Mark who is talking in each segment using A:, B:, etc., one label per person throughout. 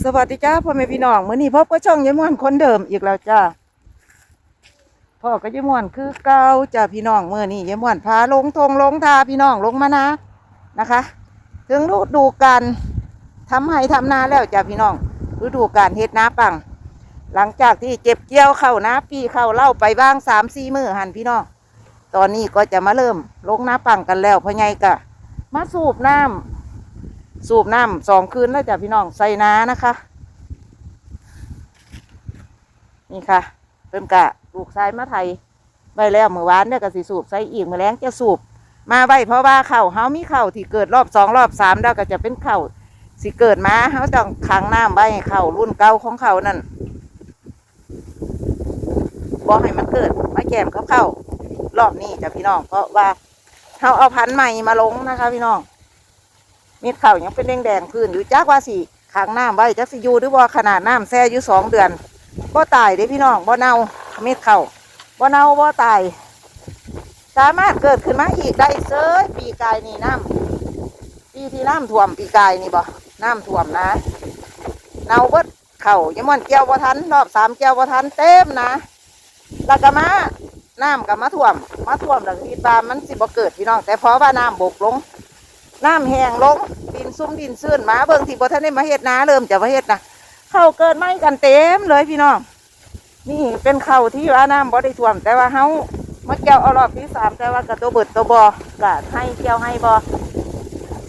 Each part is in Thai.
A: สวัสดีจ้าพ่อแม่พี่น้องมื้อนี้พบกับช่องยายม่วนคนเดิมอีกแล้วจ้าพ่อก็ยายม่วนคือเก่าจ้าพี่น้องมื้อนี้ยายม่วนพาลงทงลงทาพี่น้องลงมานะนะคะ ถึงฤดูการทำไห้ทำนาแล้วจ้าพี่น้องฤดูการเฮ็ดนาปัง หลังจากที่เก็บเกี่ยวเข้านาปีเข้าเล่าไปบ้างสามสี่มือหันพี่น้องตอนนี้ก็จะมาเริ่มลงนาปังกันแล้วพ่อใหญ่กะมาสูบน้ำ สูบน้ำสองคืนแล้วจ้ะพี่น้องใส่น้านะคะ นี่ค่ะเพิ่มกะลูกชายมาไทยไว้แล้วเมื่อวานเนี่ยก็สิสูบใส่อีกเมื่อแรงจะสูบมาไว้เพราะว่าเข่าเฮามีเข่าที่เกิดรอบสองรอบสามแล้วก็จะเป็นเข่าสิเกิดมาเฮาต้องขังน้ำไว้ให้เข่ารุ่นเก่าของเขานั่นบอกให้มันเกิดมาแกมเขาเข้ารอบนี้จ้ะพี่น้องเพราะว่าเฮาเอาพันธุ์ใหม่มาลงนะคะ พี่น้อง ม็ดเข้ายังเป็นแดงๆพื้นอยู่จักว่าสิขังน้ำไว้จักสิยูหรือว่าขนาดน้ำแช่อยู่สองเดือนบ่ตายเด้พี่น้องบ่เน่าเม็ดเข้าบ่เน่าบ่ตาย สามารถเกิดขึ้นมาอีกได้เซยปีกายนี่น้ำปีที่น้ำท่วมปีกายนี่บ่น้ำท่วมนะเน่าเบิดเข่ายังมันเกี่ยวบ่ทันรอบสามเกี่ยวบ่ทันเต็มนะแล้วก็มาน้ำก็มาท่วม มาท่วมแล้วก็คิดว่ามันสิบ่เกิดพี่น้อง แต่เพราะว่าน้ำบกลง น้ำแห้งลงดินซุ่มดินซื่นมาเบิ่งที่บ่ทันได้มาเฮ็ดนาเริ่มจะมาเฮ็ดนะเข้าเกิดไหมกันเต็มเลยพี่น้องนี่เป็นเข้าที่ว่าน้ำบ่ได้ท่วม แต่ว่าเฮามาเกี่ยวเอารอบที่สามแต่ว่ากระตัวเบิดตัวบอกะให้เกี่ยวให้บอ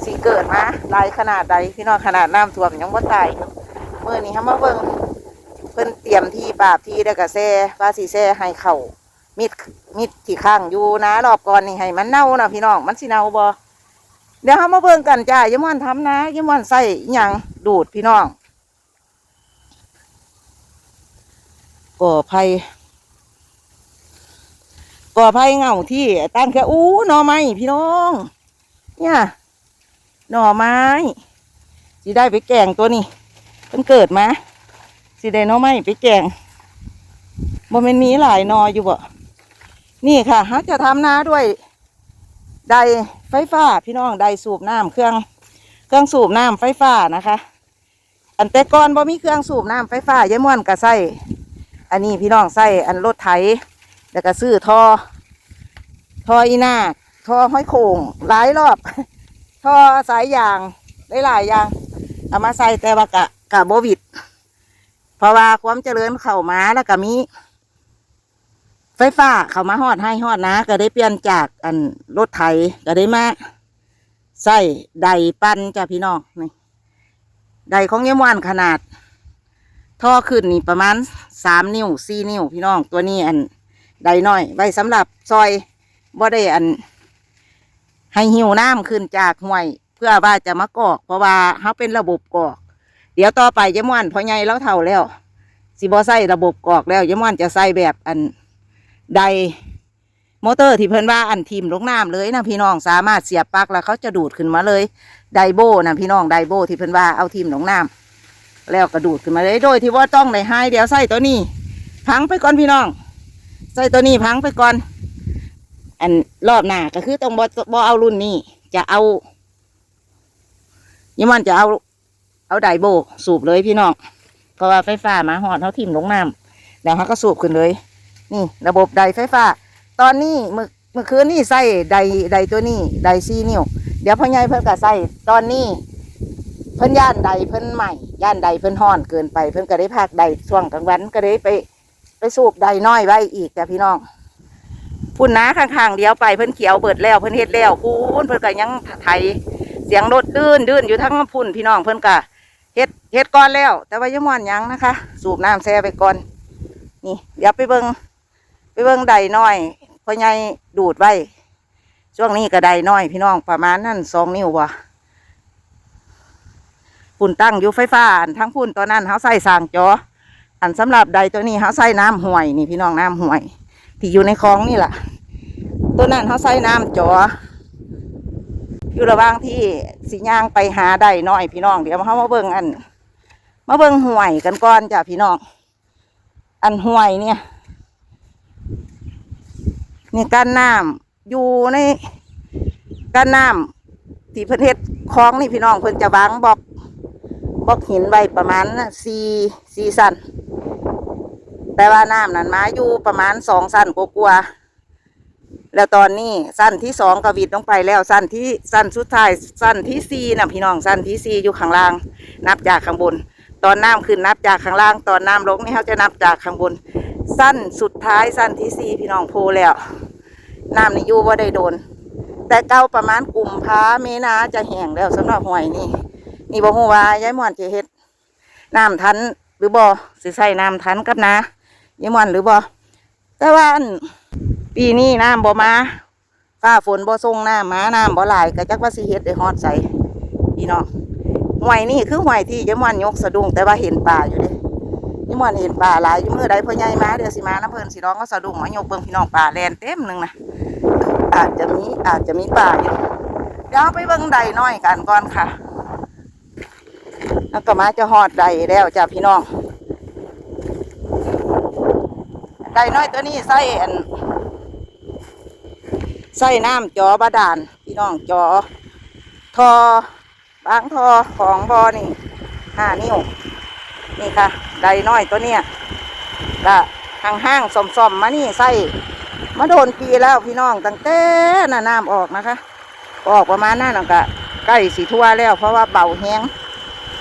A: สิเกิดมาลายขนาดใดพี่น้องขนาดน้ำท่วมยังบ่ตายเมื่อนี้เฮามาเบิ่งเพิ่นเตรียมที่ปราบที่แล้วก็แซ่ว่าสิแซ่ให้เข้ามิดมิดที่ข้างอยู่นะรอบก่อนนี่ให้มันเน่านะพี่น้องมันสิเน่าบ่ เดี๋ยวเรามาเบิ่งกันจ้ายายมอนทำนะยายมอนใส่อย่างดูดพี่น้องก่อไผ่ก่อไผ่เงาที่ตั้งแค่อู้หน่อไม้พี่น้อง เนี่ยหน่อไม้สิได้ไปแกงตัวนี้เพิ่นเกิดมาสิได้หน่อไม้ไปแกงบ่มันมีหลายหนออยู่บ่นี่ค่ะเขาจะทำนาด้วย ไดไฟฟ้าพี่น้องไดสูบน้ำเครื่องเครื่องสูบน้ำไฟฟ้านะคะ อันแต่ก่อนบ่มีเครื่องสูบน้ำไฟฟ้ายายม่วนก็ใส่อันนี้พี่น้องใส่อันรถไถแล้วก็ซื้อท่อท่ออีนาท่อห้อยโข่งหลายรอบท่อสายยางหลายๆอย่างเอามาใส่แต่ว่ากะกะโบวิดเพราะว่าความเจริญเข้ามาแล้วก็มี ฟฟ้าเขามาฮอดให้ฮอดนะ ก็ได้เปลี่ยนจากอันรถไถก็ได้มาใส่ไดปั้นจ้ะพี่น้องนี่ไดของเยี่ยมวานขนาด ท่อขึ้นนี่ประมาณสามนิ้วสี่นิ้วพี่น้องตัวนี้อันไดน้อย ไว้สำหรับซอยบ่ได้อัน ให้หิวน้ำขึ้นจากห้วย เพื่อว่าจะมากอก เพราะว่าเขาเป็นระบบกอก เดี๋ยวต่อไปเยี่ยมวานพอใหญ่แล้วเท่าแล้วสิบ่ใส่ระบบกอกแล้วเยี่ยมวานจะใส่แบบอัน ไดมอเตอร์ที่เพิ่นว่าอันทีมลงน้ำเลยนะพี่น้องสามารถเสียบปลั๊กแล้วเขาจะดูดขึ้นมาเลยไดโบนะพี่น้องไดโบที่เพิ่นว่าเอาทีมลงน้ำแล้วก็ดูดขึ้นมาเลยโดยที่ว่าต้องในให้เดียวใส่ตัวนี้ พังไปก่อนพี่น้อง ใส่ตัวนี้พังไปก่อน อันรอบหน้าก็คือต้องบอบอเอารุ่นนี้ จะเอายี่มันจะเอาเอาไดโบสูบเลยพี่น้องเพราะว่าไฟฟ้ามาหอดเขาทีมลงน้ำแล้วเขาก็สูบขึ้นเลย นี่ระบบไดไฟฟ้า ตอนนี้เมื่อเมื่อคืนนี่ใส่ไดไดตัวนี้ไดซีนิ้ว เดี๋ยวพ่อใหญ่เพิ่นก็ใส่ตอนนี้ เพิ่นย่านใดเพิ่นใหม่ย่านใดเพิ่นห่อนเกินไป เพิ่นก็ได้พักใดช่วงกลางวันก็ได้ไป ไปสูบใดน้อยไว้อีกจ้ะพี่น้องพุ่นน้าข้างๆเดียวไปเพิ่นเขียวเบิดแล้วเพิ่นเฮ็ดแล้วพูนเพิ่นก็ยังไถเสียงรถดื้นดื้นอยู่ทั้งพุ่นพี่น้องเพิ่นก็เฮ็ดเฮ็ดก่อนแล้ว แต่ว่ายังม่อนยังนะคะ สูบน้ำแช่ไปก่อน นี่ เดี๋ยวไปเบิ่ง ไปเบิงใดน้อยพ่อใหญ่ดูดไว้ ช่วงนี้ก็ใดน้อย พี่น้องประมาณนั่นสองนิ้ววะปุ่นตั้งอยู่ไฟฟ้าอันทั้งพุ่นตัวนั้นเขาใส่สางจออันสำหรับใดตัวนี้เขาใส่น้ำห่วยนี่พี่น้องน้ำห่วย ที่อยู่ในคลองนี่แหละตัวนั้นเขาใส่น้ำจออยู่ระหว่างที่สิย่างไปหาใดน้อยพี่น้องเดี๋ยวเขามาเบิ่งอัน มาเบิ่งห่วยกันก่อนจ้ะพี่น้องอันห่วยเนี่ย นี่การน้ำอยู่ในการน้ำที่เพิ่นเฮ็ดคลองนี่พี่น้องเพิ่นจะวางบอกบล็อกหินไว้ประมาณสี่สี่สั้นแต่ว่าน้ำนั้นมาอยู่ประมาณสองสั้นกว่าๆแล้วตอนนี้สั้นที่สองกวิดลงไปแล้วสั้นที่สั้นสุดท้ายสั้นที่สี่นะพี่น้องสั้นที่สี่อยู่ข้างล่าง นับจากข้างบน ตอนน้ำขึ้นนับจากข้างล่าง ตอนน้ำลงนี่เขาจะนับจากข้างบน สั้นสุดท้ายสั้นที่สี่พี่น้องโพแล้ว น้ำนี่อยู่ว่าได้โดน แต่เก่าประมาณกลุ่มพาเมนาจะแห้งแล้วสำหรับหวยนี่ นี่บ่ฮู้ว่ายายม่วนจะเฮ็ดน้ำทันหรือบ่สิใส่น้ำทันกับนะยายม่วนหรือบ่แต่ว่าปีนี้น้ำบ่มาฟ้าฝนบ่ส่งน้ำมาน้ำบ่หลายก็จักว่าสิเฮ็ดได้ฮอดใส่พี่น้องหวยนี่คือหวยที่ยายม่วนยกสะดุ้งแต่ว่าเห็นป่าอยู่เด้ยายม่วนเห็นป่าหลายอยู่มือใดพ่อใหญ่มาเดี๋ยวสิมาน้ำเพิ่นสิร้องก็สะดุ้งมายกเบิ่งพี่น้องป่าแลนเต็มหนึ่งนะ อาจจะมีอาจจะมีป่าอยู่เดี๋ยวเราไปเบิ่งใดน้อยกันก่อนค่ะ แล้วก็มาจะหอดใดแล้วจ้ะพี่น้องใดน้อยตัวนี้ใส่อันใส่น้ำจอบาดาลพี่น้องจอ ทอบางทอของบอนี่ห้านิ้วนี่ค่ะ ใดน้อยตัวเนี้ยก็ห่างๆสมๆมานี่ใส่ มาโดนปีแล้วพี่น้องตั้งแต่น่ะน้ำออกนะคะ ออกประมาณนั้นก็ใกล้สีทั่วแล้ว เพราะว่าเบาแห้ง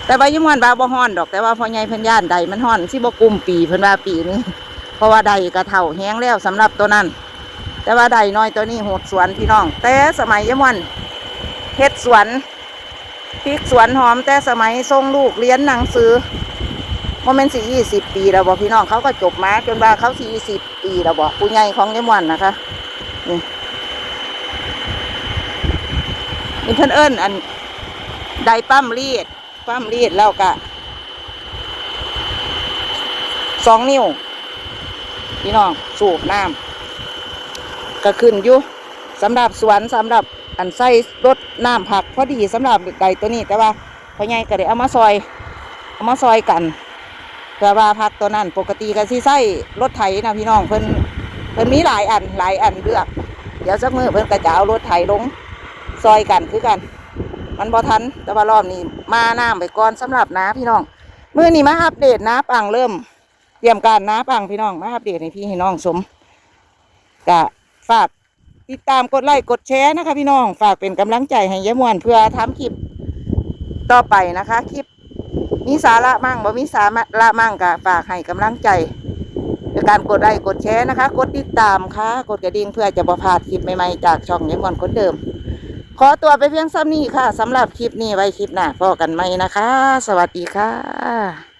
A: แต่ว่ายิ่งวันบาบ่ฮ้อนดอกแต่ว่าพ่อใหญ่เพิ่นย่านใดมันฮ้อนสิบ่กุมปีเพิ่นว่าปีนี้เพราะว่าใดกระเท่าแห้งแล้วสำหรับตัวนั้น แต่ว่าใดน้อยตัวนี้หดสวนพี่น้อง แต่สมัยยิ่งวันเฮ็ดสวนพริกสวนหอมแต่สมัยส่งลูกเรียนหนังสือ โมเมนต์สี่ยี่สิบปีแล้วบอกพี่น้องเขาก็จบมาจนว่าเขาสี่สิบปีแล้วบอกผู้ใหญ่ของยิ่งวันนะคะนี่นี่เพิ่นเอิ้นอันใดปั้มรีดปั้มรีดแล้วก็สองนิ้วพี่น้องสูบน้ำก็ขึ้นอยู่สำหรับสวนสำหรับอันใส่รถน้ำผักพอดีสำหรับใดตัวนี้แต่ว่าพ่อใหญ่ก็ได้เอามาซอย เอามาซอยกัน แต่ว่าผักตัวนั้นปกติก็สิใส่รถไถนะพี่น้องเพิ่นเพิ่นมีหลายอันหลายอันเลือกเดี๋ยวสักมือเพิ่นก็จะเอารถไถลงซอยกันคือกัน มันบ่ทันแต่ว่ารอบนี้มาน้ำไปก่อนสำหรับน้าพี่น้องมื้อนี้มาอัปเดตน้าปังเริ่มเตรียมการน้าปังพี่น้องมาอัปเดตให้พี่ให้น้องชมกะฝากติดตามกดไลค์กดแชร์นะคะ พี่น้องฝากเป็นกำลังใจให้ยายมวนเพื่อทำคลิปต่อไปนะคะ คลิป มีสาระมั่งบ่มีสาระมั่งกะฝากให้กำลังใจในการกดไลค์กดแชร์นะคะ กดติดตามค่ะ กดกระดิ่งเพื่อจะบ่พลาดคลิปใหม่ๆจากช่องยายมอนคนเดิม ขอตัวไปเพียงซ้ำนี้ค่ะสำหรับคลิปนี้ไว้คลิปหน้าพอกันไหมนะคะ สวัสดีค่ะ